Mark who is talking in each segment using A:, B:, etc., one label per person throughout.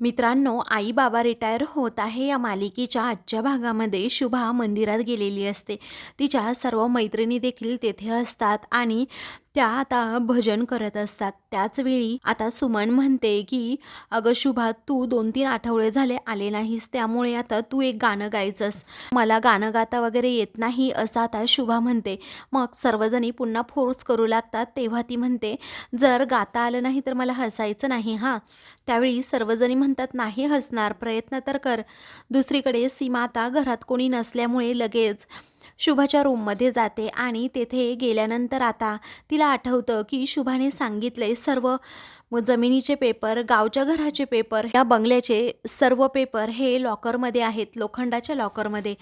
A: मित्रांनो आई बाबा रिटायर होत आहे. या मालिकेच्या आजच्या भागामध्ये शुभा मंदिरात गेलेली असते. तिच्या सर्व मैत्रिणी देखील तेथे असतात आणि त्या आता भजन करत असतात. त्याचवेळी आता सुमन म्हणते की अगं शुभा तू दोन तीन आठवडे झाले आले नाहीस त्यामुळे आता तू एक गाणं गायचंस. मला गाणं गाता वगैरे येत नाही असं आता शुभा म्हणते. मग सर्वजणी पुन्हा फोर्स करू लागतात. तेव्हा ती म्हणते जर गाता आलं नाही तर मला हसायचं नाही हां. त्यावेळी सर्वजणी म्हणतात नाही हसणार प्रयत्न तर कर. दुसरीकडे सीमा आता घरात कोणी नसल्यामुळे लगेच शुभाच्या रूममध्ये जाते आणि तेथे गेल्यानंतर आता तिला आठवतं की शुभाने सांगितले सर्व व जमिनीचे पेपर गावच्या घराचे पेपर या बंगल्याचे सर्व पेपर हे लॉकरमध्ये आहेत लोखंडाच्या लॉकरमध्ये.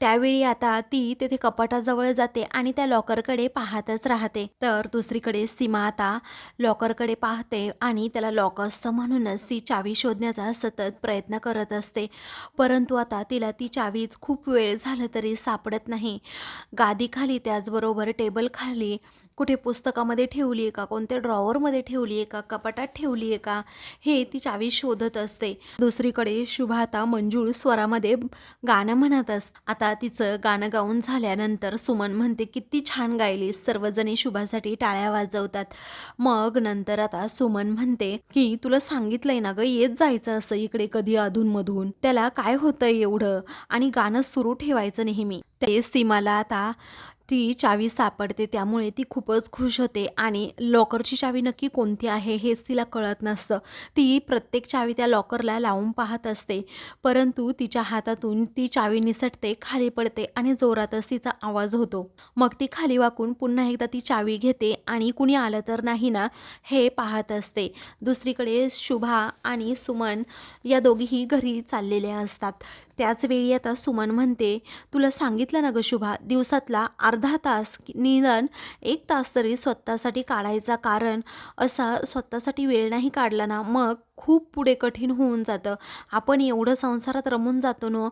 A: त्यावेळी आता ती तेथे कपाटाजवळ जाते आणि त्या लॉकरकडे पाहतच राहते. तर दुसरीकडे सीमा आता लॉकरकडे पाहते आणि त्याला लॉक असतं म्हणूनच ती चावी शोधण्याचा सतत प्रयत्न करत असते. परंतु आता तिला ती चावीच खूप वेळ झालं तरी सापडत नाही. गादीखाली त्याचबरोबर टेबल खाली कुठे पुस्तकामध्ये ठेवली आहे का? कोणत्या ड्रॉवरमध्ये ठेवली आहे का? कपाटात ठेवली आहे का? हे ती चावी शोधत असते. दुसरीकडे शुभा आता मंजूळ स्वरामध्ये गाणं म्हणत अस आता तिचं गाणं गाऊन झाल्यानंतर सुमन म्हणते किती छान गायलीस. सर्वजणी शुभासाठी टाळ्या वाजवतात. मग नंतर आता सुमन म्हणते की तुला सांगितलंय ना ग येत जायचं असं इकडे कधी अधूनमधून. त्याला काय होतं एवढं? आणि गाणं सुरू ठेवायचं नेहमी. ते सीमाला आता ती चावी सापडते त्यामुळे ती खूपच खुश होते आणि लॉकरची चावी नक्की कोणती आहे हेच तिला कळत नसतं. ती प्रत्येक चावी त्या लॉकरला लावून पाहत असते परंतु तिच्या हातातून ती चावी निसटते खाली पडते आणि जोरातच तिचा आवाज होतो. मग ती खाली वाकून पुन्हा एकदा ती चावी घेते आणि कुणी आलं तर नाही ना हे पाहत असते. दुसरीकडे शुभा आणि सुमन या दोघीही घरी चाललेल्या असतात. त्याच वेळी आता सुमन म्हणते तुला सांगितलं ना ग शुभा दिवसातला अर्धा तास निदान एक तास तरी स्वतःसाठी काढायचा कारण असा स्वतःसाठी वेळ नाही काढला ना मग खूप पुढे कठीण होऊन जातं. आपण एवढं संसारात रमून जातो ना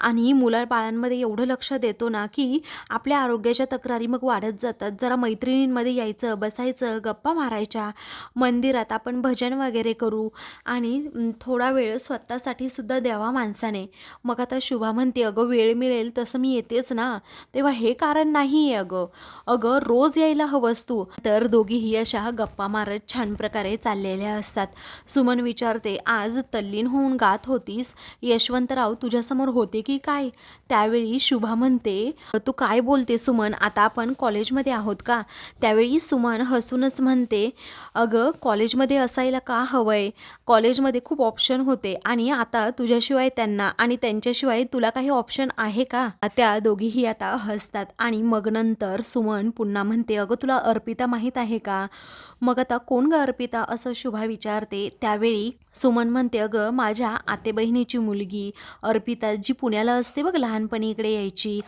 A: आणि मुलाबाळांमध्ये एवढं लक्ष देतो ना की आपल्या आरोग्याच्या तक्रारी मग वाढत जातात. जरा मैत्रिणींमध्ये यायचं बसायचं गप्पा मारायच्या मंदिरात आपण भजन वगैरे करू आणि थोडा वेळ स्वतःसाठी सुद्धा द्यावा माणसाने. मग आता शुभा म्हणते अगं वेळ मिळेल तसं मी येतेच ना. तेव्हा हे कारण नाही आहे अगं. अगं रोज यायला हवंस तू. तर दोघीही अशा गप्पा मारत छान प्रकारे चाललेल्या असतात. सुमन विचारते आज तल्लीन होऊन गात होतीस? यशवंतराव तुझ्यासमोर होते की काय? त्यावेळी शुभा म्हणते तू काय बोलते सुमन? आता आपण कॉलेजमध्ये आहोत का? त्यावेळी सुमन हसूनच म्हणते अगं कॉलेजमध्ये असायला का हवंय? कॉलेजमध्ये खूप ऑप्शन होते आणि आता तुझ्याशिवाय त्यांना आणि त्यांच्याशिवाय तुला काही ऑप्शन आहे का? त्या दोघीही आता हसतात आणि मग नंतर सुमन पुन्हा म्हणते अगं तुला अर्पिता माहीत आहे का? मग आता कोण ग अर्पिता? असं शुभा विचारते. त्यावेळी सुमन म्हणते अगं माझ्या आते बहिणीची मुलगी अर्पिता जी पुण्याला असते बघ लहानपणी इकडे यायची.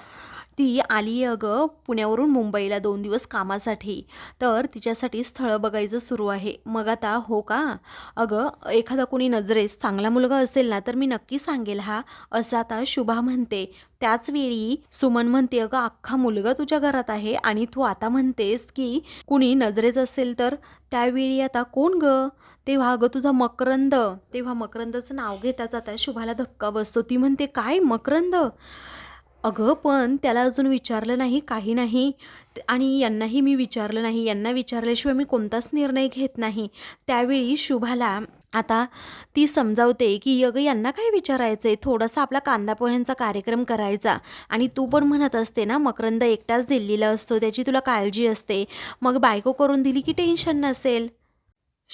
A: ती आली अगं पुण्यावरून मुंबईला दोन दिवस कामासाठी. तर तिच्यासाठी स्थळं बघायचं सुरू आहे. मग आता हो का? अगं एखादा कोणी नजरेस चांगला मुलगा असेल ना तर मी नक्की सांगेल हा. असं आता शुभा म्हणते. त्याच वेळी सुमन म्हणते अगं अख्खा मुलगा तुझ्या घरात आहे आणि तू आता म्हणतेस की कुणी नजरेच असेल तर? त्यावेळी आता कोण गं? तेव्हा अगं तुझा मकरंद तेव्हा मकरंदचं नाव घेताच आता शुभाला धक्का बसतो. ती म्हणते काय मकरंद? अगं पण त्याला अजून विचारलं नाही काही नाही. आणि यांनाही मी विचारलं नाही. यांना विचारल्याशिवाय मी कोणताच निर्णय घेत नाही. त्यावेळी शुभाला आता ती समजावते की अगं यांना काय विचारायचं आहे थोडासा आपला कांदा पोह्यांचा कार्यक्रम करायचा. आणि तू पण म्हणत असते ना मकरंद एकटाच दिल्लीला असतो त्याची तुला काळजी असते. मग बायको करून दिली की टेन्शन नसेल?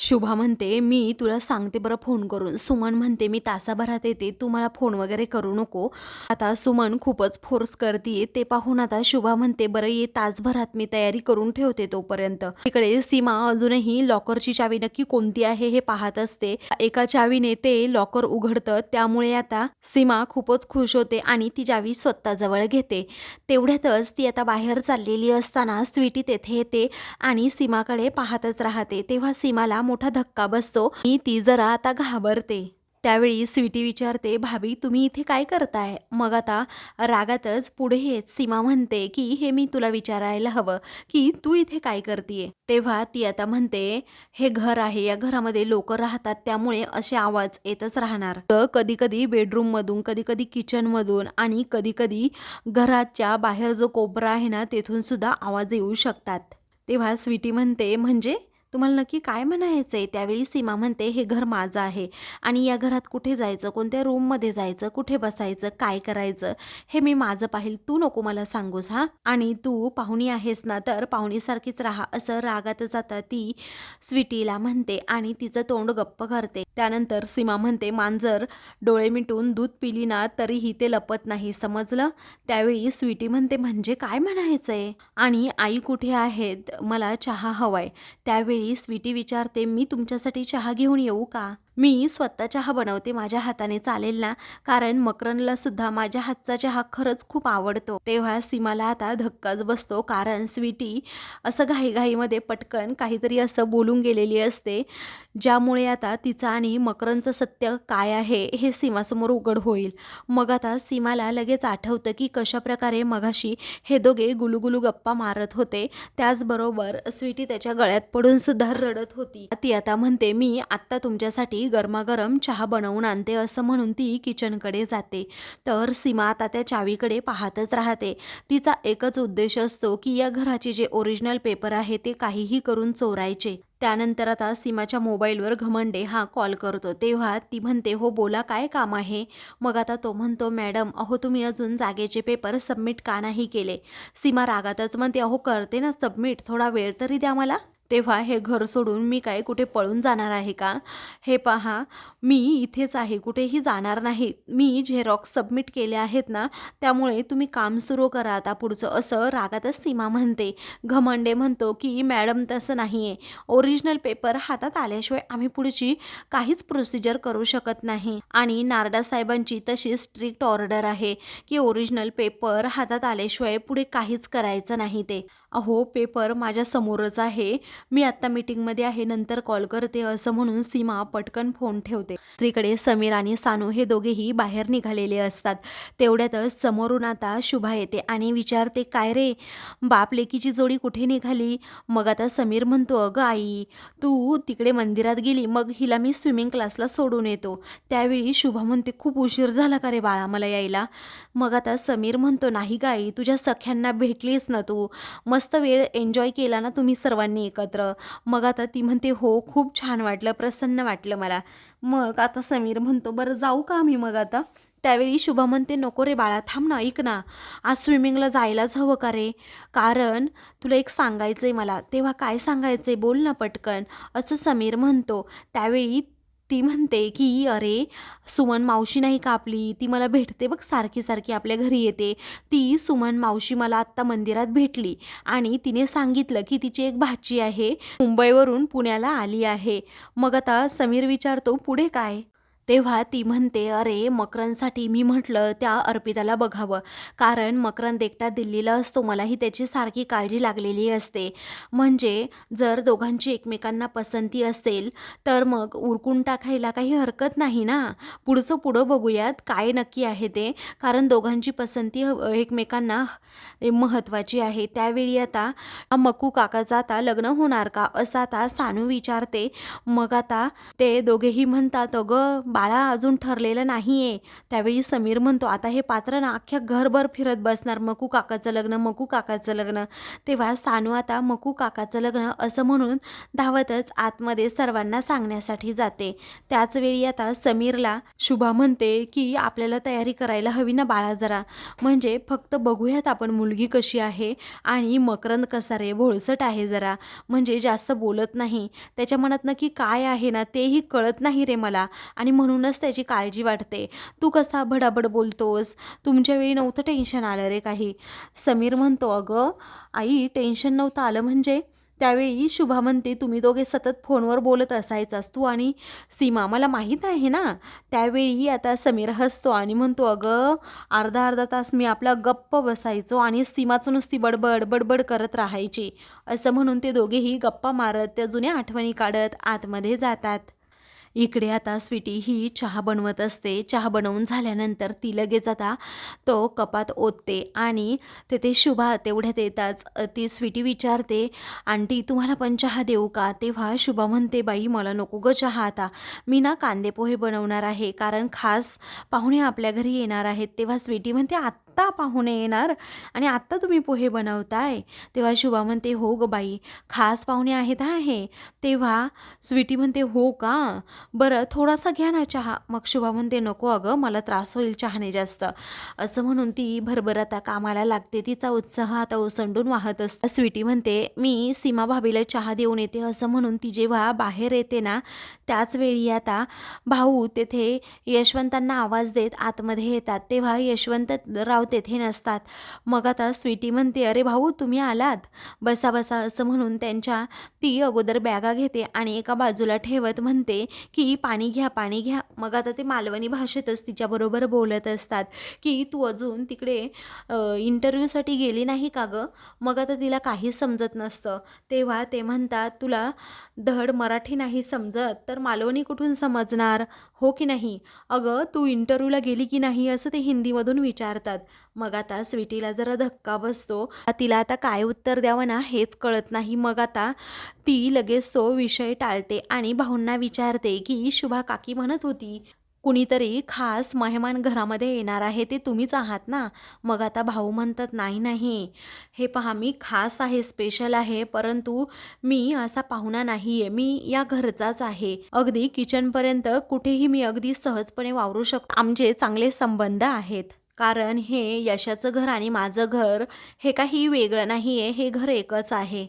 A: शुभा म्हणते मी तुला सांगते बरं फोन करून. सुमन म्हणते मी तासाभरात येते. तू मला फोन वगैरे करू नको. आता सुमन खूपच फोर्स करते ते पाहून आता शुभा म्हणते बरं ये तासभरात मी तयारी करून ठेवते तोपर्यंत. तिकडे सीमा अजूनही लॉकरची चावी नक्की कोणती आहे हे पाहत असते. एका चावीने ते लॉकर उघडतं. त्यामुळे आता सीमा खूपच खुश होते आणि ती चावी स्वतःजवळ घेते. तेवढ्यातच ती आता बाहेर चाललेली असताना स्वीटी तेथे येते आणि सीमाकडे पाहतच राहते. तेव्हा सीमाला मोठा धक्का बसतो आणि ती जरा आता घाबरते. त्यावेळी स्वीटी विचारते भाभी तुम्ही इथे काय करताय? मग आता रागातच पुढे येत सीमा म्हणते की हे मी तुला विचारायला हवं की तू इथे काय करतीये? तेव्हा ती आता म्हणते हे घर आहे या घरामध्ये लोक राहतात त्यामुळे असे आवाज येतच राहणार. कधी कधी बेडरूम मधून कधी कधी किचन मधून आणि कधी कधी घराच्या बाहेर जो कोपरा आहे ना तेथून सुद्धा आवाज येऊ शकतात. तेव्हा स्वीटी म्हणते म्हणजे? तुम्हाला नक्की काय म्हणायचं आहे त्यावेळी सीमा म्हणते हे घर माझं आहे आणि या घरात कुठे जायचं? कोणत्या रूममध्ये जायचं? कुठे बसायचं? काय करायचं? हे मी माझं पाहिल. तू नको मला सांगूस हा. आणि तू पाहुणी आहेस ना तर पाहुणीसारखीच राहा. असं रागात जाता ती स्वीटीला म्हणते आणि तिचं तोंड गप्प करते. त्यानंतर सीमा म्हणते मांजर डोळे मिटून दूध पिली ना तरीही ते लपत नाही समजलं? त्यावेळी स्वीटी म्हणते म्हणजे काय म्हणायचंय? आणि आई कुठे आहेत? मला चहा हवाय. त्यावेळी स्वीटी विचारते मी तुमच्यासाठी चहा घेऊन येऊ का? मी स्वतः चहा बनवते माझ्या हाताने चालेल ना? कारण मकरनला सुद्धा माझ्या हातचा चहा खरंच खूप आवडतो. तेव्हा सीमाला आता धक्काच बसतो. कारण स्वीटी असं घाईघाईमध्ये पटकन काहीतरी असं बोलून गेलेली असते ज्यामुळे आता तिचं आणि मकरनचं सत्य काय आहे हे सीमासमोर उघड होईल. मग आता सीमाला लगेच आठवतं की कशाप्रकारे मघाशी हे दोघे गुलुगुलू गप्पा मारत होते. त्याचबरोबर स्वीटी त्याच्या गळ्यात पडून सुद्धा रडत होती. ती आता म्हणते मी आत्ता तुमच्यासाठी गरमागरम चहा बनवून आणते असं म्हणून ती किचनकडे जाते. तर सीमा आता त्या चावीकडे पाहतच राहते. तिचा एकच उद्देश असतो की या घराचे जे ओरिजिनल पेपर आहे ते काहीही करून चोरायचे. त्यानंतर आता सीमाच्या मोबाईलवर घमंडे हा कॉल करतो. तेव्हा ती म्हणते हो बोला काय काम आहे? मग आता तो म्हणतो मॅडम अहो तुम्ही अजून जागेचे पेपर सबमिट का नाही केले? सीमा रागातच म्हणते अहो करते ना सबमिट थोडा वेळ तरी द्या मला. तेव्हा हे घर सोडून मी काय कुठे पळून जाणार आहे का? हे पहा मी इथेच आहे कुठेही जाणार नाही. मी झेरॉक्स सबमिट केले आहेत ना त्यामुळे तुम्ही काम सुरू करा आता पुढचं. असं रागातच सीमा म्हणते. घमंडे म्हणतो की मॅडम तसं नाही आहे ओरिजिनल पेपर हातात आल्याशिवाय आम्ही पुढची काहीच प्रोसिजर करू शकत नाही. आणि नारडा साहेबांची तशी स्ट्रिक्ट ऑर्डर आहे की ओरिजिनल पेपर हातात आल्याशिवाय पुढे काहीच करायचं नाही ते. अहो पेपर माझ्यासमोरच आहे. मी आत्ता मीटिंगमध्ये आहे नंतर कॉल करते असं म्हणून सीमा पटकन फोन ठेवते. स्त्रीकडे समीर आणि सानू हे दोघेही बाहेर निघालेले असतात. तेवढ्यातच समोरून आता शुभा येते आणि विचारते काय रे? बाप लेकीची जोडी कुठे निघाली? मग आता समीर म्हणतो अगं आई तू तिकडे मंदिरात गेली मग हिला मी स्विमिंग क्लासला सोडून येतो. त्यावेळी शुभा म्हणते खूप उशीर झाला का रे बाळा मला यायला? मग आता समीर म्हणतो नाही गाई तुझ्या सख्यांना भेटलीस ना तू. मग मस्त वेळ एन्जॉय केला ना तुम्ही सर्वांनी एकत्र. मग आता ती म्हणते हो खूप छान वाटलं प्रसन्न वाटलं मला. मग आता समीर म्हणतो बरं जाऊ का आम्ही मग आता? त्यावेळी शुभा म्हणते नको रे बाळा थांब ना ऐक ना. आज स्विमिंगला जायलाच हवं का रे? कारण तुला एक सांगायचं आहे मला. तेव्हा काय सांगायचं आहे बोल ना पटकन. असं समीर म्हणतो. त्यावेळी ती म्हणते की अरे सुमन मावशी नाही का आपली? ती मला भेटते बघ सारखी सारखी आपल्या घरी येते. ती सुमन मावशी मला आत्ता मंदिरात भेटली आणि तिने सांगितलं की तिची एक भाची आहे मुंबईवरून पुण्याला आली आहे. मग आता समीर विचारतो पुढे काय? तेव्हा ती म्हणते अरे मकरनसाठी मी म्हटलं त्या अर्पिताला बघावं. कारण मकरन एकटा दिल्लीला असतो मलाही त्याची सारखी काळजी लागलेली असते. म्हणजे जर दोघांची एकमेकांना पसंती असेल तर मग उरकून टाकायला काही हरकत नाही ना? पुढचं पुढं बघूयात काय नक्की आहे ते. कारण दोघांची पसंती एकमेकांना महत्त्वाची आहे. त्यावेळी आता मकू काकाचं आता लग्न होणार का? असं आता सानू विचारते. मग आता ते दोघेही म्हणतात अगं बाळा अजून ठरलेलं नाही आहे त्यावेळी समीर म्हणतो आता हे पात्र ना अख्ख्या घरभर फिरत बसणार मकू काकाचं लग्न मकू काकाचं लग्न. तेव्हा सानू आता मकू काकाचं लग्न असं म्हणून धावतच आतमध्ये सर्वांना सांगण्यासाठी जाते. त्याचवेळी आता समीरला शुभा म्हणते की आपल्याला तयारी करायला हवी ना बाळा जरा. म्हणजे फक्त बघूयात आपण मुलगी कशी आहे आणि मकरंद कसा रे भोळसट आहे जरा. म्हणजे जास्त बोलत नाही. त्याच्या मनात नक्की काय आहे ना तेही कळत नाही रे मला. आणि म्हणूनच त्याची काळजी वाटते तू कसा भडाभड बोलतोस? तुमच्या वेळी नव्हतं टेन्शन आलं रे काही. समीर म्हणतो अगं आई टेन्शन नव्हतं आलं म्हणजे? त्यावेळी शुभा म्हणते तुम्ही दोघे सतत फोनवर बोलत असायचास तू आणि सीमा. मला माहीत आहे ना? त्यावेळी आता समीर हसतो आणि म्हणतो अगं अर्धा अर्धा तास मी आपला गप्प बसायचो आणि सीमाचं नुसती बडबड बडबड करत राहायची. असं म्हणून ते दोघेही गप्पा मारत त्या जुन्या आठवणी काढत आतमध्ये जातात. इकडे आता स्वीटी ही चहा बनवत असते. चहा बनवून झाल्यानंतर ती लगेच आता तो कपात ओतते आणि तेथे शुभा तेवढ्यात येताच ती स्वीटी विचारते आंटी तुम्हाला पण चहा देऊ का? तेव्हा शुभा म्हणते बाई मला नको ग चहा आता. मी ना कांदे पोहे बनवणार आहे. कारण खास पाहुणे आपल्या घरी येणार आहेत. तेव्हा स्वीटी म्हणते आत्ता पाहुणे येणार आणि आत्ता तुम्ही पोहे बनवताय. तेव्हा शुभा म्हणते हो ग बाई खास पाहुणे आहेत आहे तेव्हा स्वीटी म्हणते हो का? बरं थोडासा घ्या ना चहा. मग शुभा म्हणते नको अगं मला त्रास होईल चहाने जास्त. असं म्हणून ती भरभर आता कामाला लागते. तिचा उत्साह आता ओसंडून वाहत असतो. स्वीटी म्हणते मी सीमा भाभीला चहा देऊन येते. असं म्हणून ती जेव्हा बाहेर येते ना त्याच वेळी आता भाऊ तेथे यशवंतांना आवाज देत आतमध्ये येतात. तेव्हा यशवंत राव तेथे नसतात. मग आता स्वीटी म्हणते अरे भाऊ तुम्ही आलात. बसा बसा असं म्हणून त्यांच्या ती अगोदर बॅगा घेते आणि एका बाजूला ठेवत म्हणते की पाणी घ्या पाणी घ्या. मग आता ते मालवणी भाषेतच तिच्याबरोबर बोलत असतात की तू अजून तिकडे इंटरव्ह्यूसाठी गेली नाही का गं? मग आता तिला काही समजत नसतं. तेव्हा ते म्हणतात तुला धड मराठी नाही समजत तर मालवणी कुठून समजणार? हो की नाही? अगं तू इंटरव्ह्यूला गेली की नाही? असं ते हिंदीमधून विचारतात. मग आता स्वीटीला जरा धक्का बसतो. तिला आता काय उत्तर द्यावं ना हेच कळत नाही. मग आता ती लगेच तो विषय टाळते आणि भाऊंना विचारते की शुभा काकी म्हणत होती कुणीतरी खास मेहमान घरामध्ये येणार आहे ते तुम्हीच आहात ना? मग आता भाऊ म्हणतात नाही नाही. हे पहा मी खास आहे स्पेशल आहे परंतु मी असा पाहुणा नाही आहे मी या घरचाच आहे. अगदी किचनपर्यंत कुठेही मी अगदी सहजपणे वावरू शकतो. आमचे चांगले संबंध आहेत. कारण हे यशाचं घर आणि माझं घर हे काही वेगळं नाही आहे हे घर एकच आहे.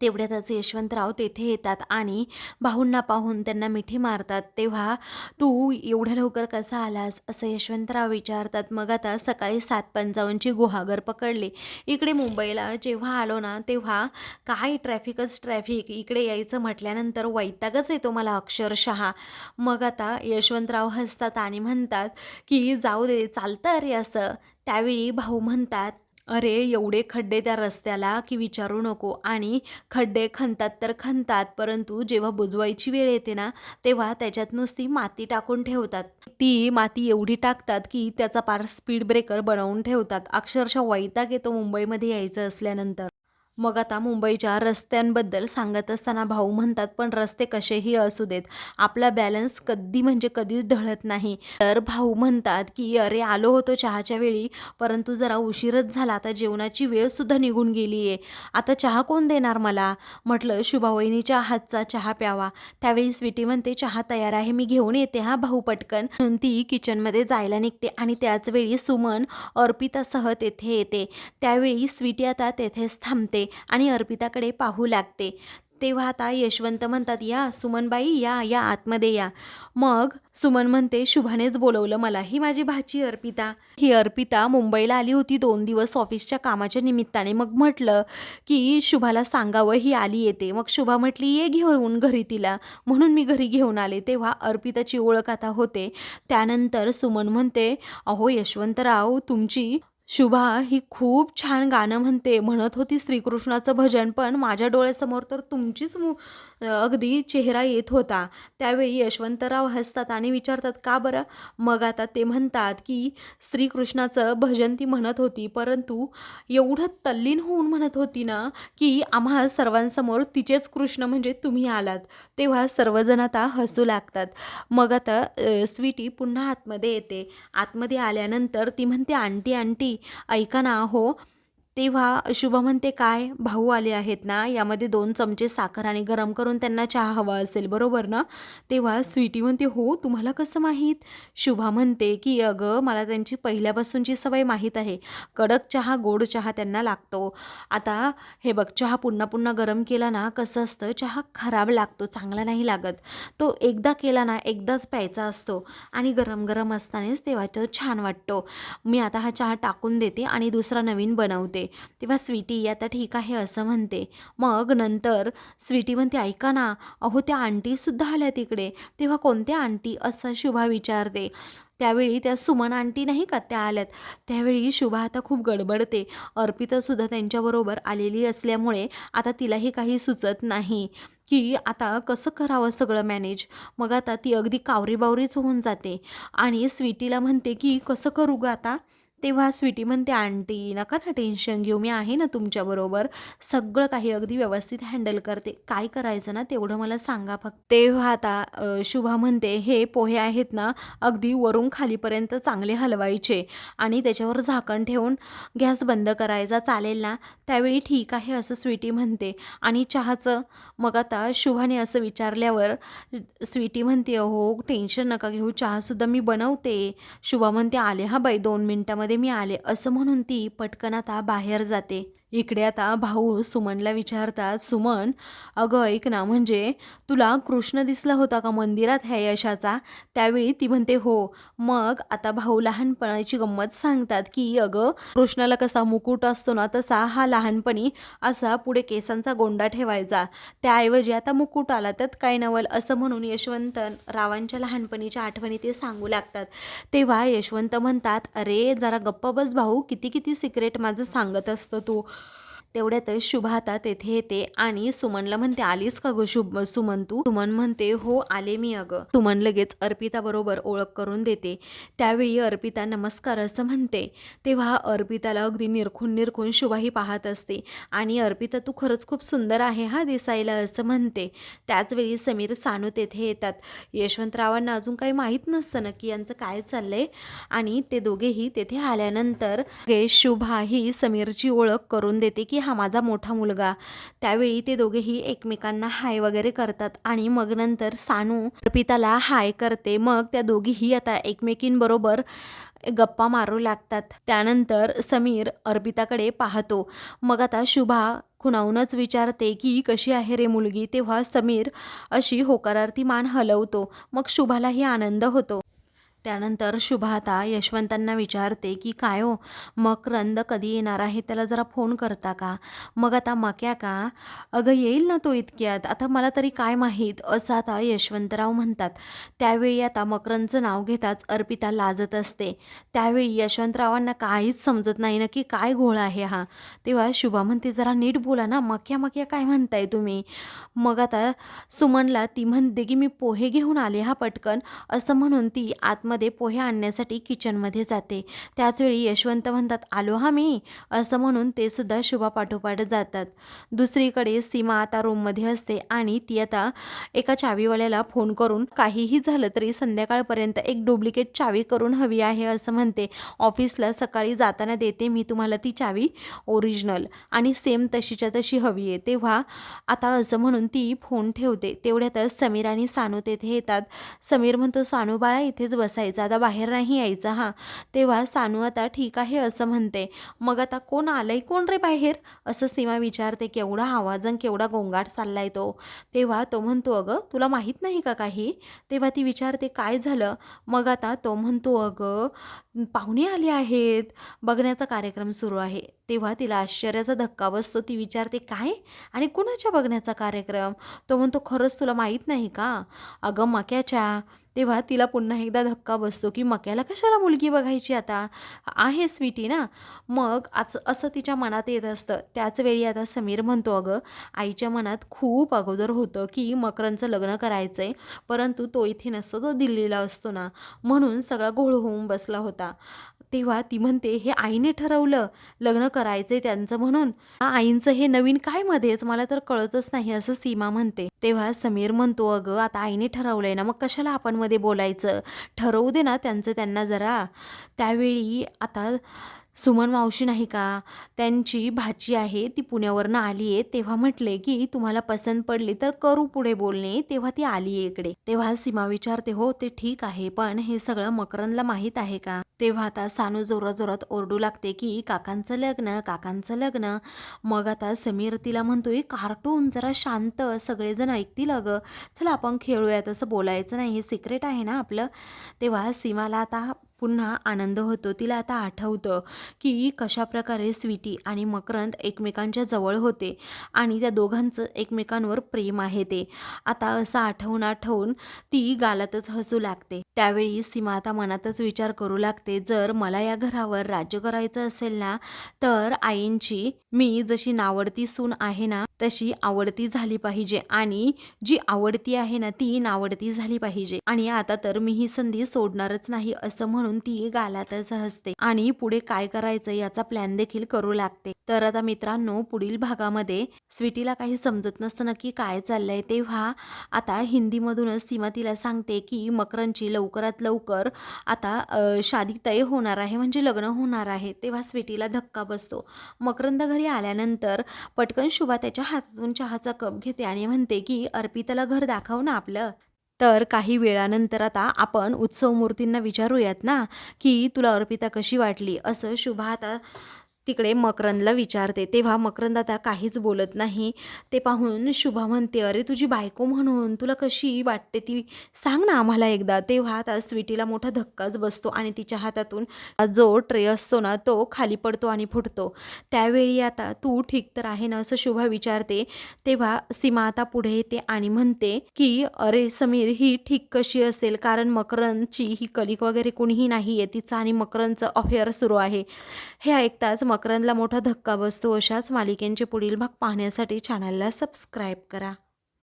A: तेवढ्यातच यशवंतराव तेथे येतात आणि भाऊंना पाहून त्यांना मिठी मारतात. तेव्हा तू एवढ्या लवकर कसा आलास? असं यशवंतराव विचारतात. मग आता सकाळी सात पंचावन्नची गुहागर पकडली. इकडे मुंबईला जेव्हा आलो ना तेव्हा काय ट्रॅफिकच ट्रॅफिक. इकडे यायचं म्हटल्यानंतर वैतागच येतो मला अक्षरशः. मग आता यशवंतराव हसतात आणि म्हणतात की जाऊ दे चालतं अरे असं. त्यावेळी भाऊ म्हणतात अरे एवढे खड्डे त्या रस्त्याला की विचारू नको. आणि खड्डे खणतात तर खणतात परंतु जेव्हा बुजवायची वेळ येते ना तेव्हा त्याच्यात नुसती माती टाकून ठेवतात. ती माती एवढी टाकतात की त्याचा पार स्पीड ब्रेकर बनवून ठेवतात. अक्षरशः वैताग येतो मुंबईमध्ये यायचं असल्यानंतर. मग आता मुंबईच्या रस्त्यांबद्दल सांगत असताना भाऊ म्हणतात पण रस्ते कसेही असू देत. आपला बॅलन्स कधी म्हणजे कधीच ढळत नाही. तर भाऊ म्हणतात की अरे आलो होतो चहाच्या वेळी परंतु जरा उशीरच झाला. आता जेवणाची वेळसुद्धा निघून गेली आहे आता चहा कोण देणार मला? म्हटलं शुभावहिनीच्या हातचा चहा प्यावा. त्यावेळी स्वीटी म्हणते चहा तयार आहे मी घेऊन येते हा भाऊ पटकन. म्हणून ती किचनमध्ये जायला निघते आणि त्याच वेळी सुमन अर्पितासह तेथे येते. त्यावेळी स्वीटी आता तेथेच थांबते. आणि अर्पिताकडे पाहू लागते. तेव्हा आता यशवंत म्हणतात या सुमनबाई या या आतमध्ये या. मग सुमन म्हणते शुभानेच बोलवलं मला ही माझी भाची अर्पिता. ही अर्पिता मुंबईला आली होती दोन दिवस ऑफिसच्या कामाच्या निमित्ताने. मग म्हटलं की शुभाला सांगावं ही आली येते. मग शुभा म्हटली ये घेऊन घरी तिला. म्हणून मी घरी घेऊन आले. तेव्हा अर्पिताची ओळख आता होते. त्यानंतर सुमन म्हणते अहो यशवंतराव तुमची शुभा ही खूप छान गाणं म्हणते म्हणत होती श्रीकृष्णाचं भजन पण माझ्या डोळ्यासमोर तर तुमचीच मु अगदी चेहरा येत होता. त्यावेळी यशवंतराव हसतात आणि विचारतात का बरं? मग आता ते म्हणतात की श्रीकृष्णाचं भजन ती म्हणत होती परंतु एवढं तल्लीन होऊन म्हणत होती ना की आम्हा सर्वांसमोर तिचेच कृष्ण म्हणजे तुम्ही आलात. तेव्हा सर्वजण आता हसू लागतात. मग आता स्वीटी पुन्हा आतमध्ये येते. आतमध्ये आल्यानंतर ती म्हणते आंटी आंटी ऐका ना हो तेव्हा शुभ म्हणते काय? भाऊ आले आहेत ना? यामध्ये दोन चमचे साखर आणि गरम करून त्यांना चहा हवा असेल बरोबर ना? तेव्हा स्वीटी म्हणते हो तुम्हाला कसं माहीत? शुभा म्हणते की अगं मला त्यांची पहिल्यापासूनची सवय माहीत आहे. कडक चहा गोड चहा त्यांना लागतो. आता हे बघ चहा पुन्हा पुन्हा गरम केला ना कसं असतं चहा खराब लागतो चांगला नाही लागत. तो एकदा केला ना एकदाच प्यायचा असतो आणि गरम गरम असतानाच तेव्हा तो छान वाटतो. मी आता हा चहा टाकून देते आणि दुसरा नवीन बनवते. तेव्हा स्वीटी आता ठीक आहे असं म्हणते. मग नंतर स्वीटी म्हणते ऐका ना अहो त्या आंटीसुद्धा आल्या तिकडे. तेव्हा कोणत्या आंटी? असं शुभा विचारते. त्यावेळी त्या सुमन आंटी नाही का त्या आल्यात? त्यावेळी शुभा आता खूप गडबडते. अर्पितासुद्धा त्यांच्याबरोबर आलेली असल्यामुळे आता तिलाही काही सुचत नाही की आता कसं करावं सगळं मॅनेज. मग आता ती अगदी कावरीबावरीच होऊन जाते. आणि स्वीटीला म्हणते की कसं करू गं आता? तेव्हा स्वीटी म्हणते आंटी नका ना टेन्शन घेऊ मी आहे ना तुमच्याबरोबर. सगळं काही अगदी व्यवस्थित हँडल करते. काय करायचं ना तेवढं मला सांगा फक्त. तेव्हा आता शुभा म्हणते हे पोहे आहेत ना अगदी वरून खालीपर्यंत चांगले हलवायचे आणि त्याच्यावर झाकण ठेवून गॅस बंद करायचा चालेल ना? त्यावेळी ठीक आहे असं स्वीटी म्हणते. आणि चहाचं मग आता शुभाने असं विचारल्यावर स्वीटी म्हणते हो टेन्शन नका घेऊ चहासुद्धा मी बनवते. शुभा म्हणते आले हा बाई दोन मिनटामध्ये. मी आले असं म्हणून ती पटकन आता बाहेर जाते. इकडे आता भाऊ सुमनला विचारतात सुमन अगं ऐक ना म्हणजे तुला कृष्ण दिसला होता का मंदिरात ह्या यशाचा? त्यावेळी ती म्हणते हो. मग आता भाऊ लहानपणाची गंमत सांगतात की अगं कृष्णाला कसा मुकुट असतो ना तसा हा लहानपणी असा पुढे केसांचा गोंडा ठेवायचा. त्याऐवजी आता मुकुट आला त्यात काय नवल? असं म्हणून यशवंत रावांच्या लहानपणीच्या आठवणी ते सांगू लागतात. तेव्हा यशवंत म्हणतात अरे जरा गप्प बस भाऊ किती किती सिक्रेट माझं सांगत असतं तू. तेवढ्यातच शुभ आता तेथे येते. आणि सुमनला म्हणते आलीस का ग शुभ सुमन तू? सुमन म्हणते हो आले मी अगं. सुमन लगेच अर्पिता बरोबर ओळख करून देते. त्यावेळी अर्पिता नमस्कार असं म्हणते. तेव्हा अर्पिताला अगदी निरखून निरखून शुभाही पाहत असते. आणि अर्पिता तू खरंच खूप सुंदर आहे हा दिसायला असं म्हणते. त्याचवेळी समीर सानू तेथे येतात. यशवंतरावांना अजून काही माहीत नसतं नक्की यांचं काय चाललंय. आणि ते दोघेही तेथे आल्यानंतर शुभा ही समीरची ओळख करून देते की हा माझा मोठा मुलगा. त्यावेळी ते दोघेही एकमेकांना हाय वगैरे करतात आणि मग नंतर सानू अर्पिताला हाय करते. मग त्या दोघीही आता एकमेकींबरोबर गप्पा मारू लागतात. त्यानंतर समीर अर्पिताकडे पाहतो. मग आता शुभा खुणावूनच विचारते की कशी आहे रे मुलगी? तेव्हा समीर अशी होकारार्थी मान हलवतो. मग शुभालाही आनंद होतो. त्यानंतर शुभा आता यशवंतांना विचारते की काय हो? मकरंद कधी येणार आहे? त्याला जरा फोन करता का? मग आता मक्या का? अगं येईल ना तो इतक्यात. आता मला तरी काय माहीत? असं आता यशवंतराव म्हणतात. त्यावेळी आता मकरंदचं नाव घेताच अर्पिता लाजत असते. त्यावेळी यशवंतरावांना काहीच समजत नाही ना की काय घोळ आहे हा. तेव्हा शुभा म्हणते जरा नीट बोला ना. मक्या मक्या काय म्हणताय तुम्ही? मग आता सुमनला ती म्हणते की मी पोहे घेऊन आले हा पटकन. असं म्हणून ती आत्म मध्ये पोहे आणण्यासाठी किचनमध्ये जाते. त्याचवेळी यशवंत म्हणतात आलो हा मी असं म्हणून ते सुद्धा शुभा पाठोपाठ जातात. दुसरीकडे सीमा आता रूममध्ये असते आणि ती आता एका चावीवाल्याला फोन करून काहीही झालं तरी संध्याकाळपर्यंत एक डुप्लिकेट चावी करून हवी आहे असं म्हणते. ऑफिसला सकाळी जाताना देते मी तुम्हाला ती चावी ओरिजिनल आणि सेम तशीच्या तशी हवी आहे. तेव्हा आता असं म्हणून ती फोन ठेवते. तेवढ्यातच समीर आणि सानू तेथे येतात. समीर म्हणतो सानू बाळा इथेच बस. बसायचं आता बाहेर नाही यायचं हां. तेव्हा सानू आता ठीक आहे असं म्हणते. मग आता कोण आलंय? कोण रे बाहेर? असं सीमा विचारते केवढा आवाज आणि केवढा गोंगाट चाललाय तो? तेव्हा तो म्हणतो अगं तुला माहीत नाही का काही? तेव्हा ती विचारते काय झालं? मग आता तो म्हणतो अगं पाहुणे आले आहेत. बघण्याचा कार्यक्रम सुरू आहे. तेव्हा तिला आश्चर्याचा धक्का बसतो. ती विचारते काय? आणि कुणाच्या बघण्याचा कार्यक्रम? तो म्हणतो खरंच तुला माहीत नाही का? अगं मक्याच्या. तेव्हा तिला पुन्हा एकदा धक्का बसतो की मक्याला कशाला मुलगी बघायची आता? आहे स्वीटी ना? मग आज असं तिच्या मनात येत असतं. त्याच वेळी आता समीर म्हणतो अगं आईच्या मनात खूप अगोदर होतं की मकरंचं लग्न करायचं आहे परंतु तो इथे नसतो तो दिल्लीला असतो ना? म्हणून सगळा घोळ होऊन बसला होता. तेव्हा ती म्हणते हे आईने ठरवलं लग्न करायचंय त्यांचं म्हणून. आईंचं हे नवीन काय मध्येच? मला तर कळतच नाही असं सीमा म्हणते. तेव्हा समीर म्हणतो अगं आता आईने ठरवलंय ना मग कशाला आपण मध्ये बोलायचं? ठरवू दे ना त्यांचं त्यांना जरा. त्यावेळी आता सुमन मावशी नाही का? त्यांची भाची आहे ती पुण्यावरनं आली आहे. तेव्हा म्हटले की तुम्हाला पसंत पडली तर करू पुढे बोलणे. तेव्हा ती आली आहे इकडे. तेव्हा सीमा विचारते हो ते ठीक आहे पण हे सगळं मकरनला माहीत आहे का? तेव्हा आता सानू जोरात जोरात ओरडू लागते की काकांचं लग्न काकांचं लग्न. मग आता समीर तिला म्हणतोय कार्टून जरा शांत सगळेजण ऐकतील अगं. चला आपण खेळूयात असं बोलायचं नाही हे सिक्रेट आहे ना आपलं. तेव्हा सीमाला आता पुन्हा आनंद होतो. तिला आता आठवतं की कशाप्रकारे स्वीटी आणि मकरंद एकमेकांच्या जवळ होते आणि त्या दोघांचं एकमेकांवर प्रेम आहे ते. आता असं आठवून आठवून ती गालातच हसू लागते. त्यावेळी सीमा आता मनातच विचार करू लागते जर मला या घरावर राज्य करायचं असेल ना तर आईंची मी जशी नावडती सून आहे ना तशी आवडती झाली पाहिजे. आणि जी आवडती आहे ना ती नावडती झाली पाहिजे. आणि आता तर मी ही संधी सोडणारच नाही असं म्हणून ती गालातच हसते. आणि पुढे काय करायचं याचा प्लॅन देखील करू लागते. तर आता मित्रांनो पुढील भागामध्ये स्वीटीला काही समजत नसतं नक्की काय चाललंय तेव्हा आता हिंदीमधूनच सीमा तिला सांगते की मकरांची लवकरात लवकर आता शादी तय होणार आहे म्हणजे लग्न होणार आहे. तेव्हा स्वीटीला धक्का बसतो. मकरंद घरी आल्यानंतर पटकन शुभा त्याच्या हातातून चहाचा कप घेते आणि म्हणते की अर्पिताला घर दाखव ना आपलं. तर काही वेळानंतर आता आपण उत्सव मूर्तींना विचारूयात ना की तुला अर्पिता कशी वाटली? असं शुभा आता तिकडे मकरंदला विचारते. तेव्हा मकरंद आता काहीच बोलत नाही. ते पाहून शुभा म्हणते अरे तुझी बायको म्हणून तुला कशी वाटते ती? सांग ना आम्हाला एकदा. तेव्हा आता स्वीटीला मोठा धक्काच बसतो आणि तिच्या हातातून जो ट्रे असतो ना तो खाली पडतो आणि फुटतो. त्यावेळी आता तू ठीक तर आहे ना असं शुभा विचारते. तेव्हा सीमा आता पुढे येते आणि म्हणते की अरे समीर ही ठीक कशी असेल? कारण मकरंदची ही कलिक वगैरे कोणीही नाही आहे तिचं आणि मकरंदचं अफेअर सुरू आहे. हे ऐकताच मकरंदला मोठा धक्का बसतो अशाच मालिकेंचे पुढील भाग पाहण्यासाठी चॅनलला सबस्क्राईब करा.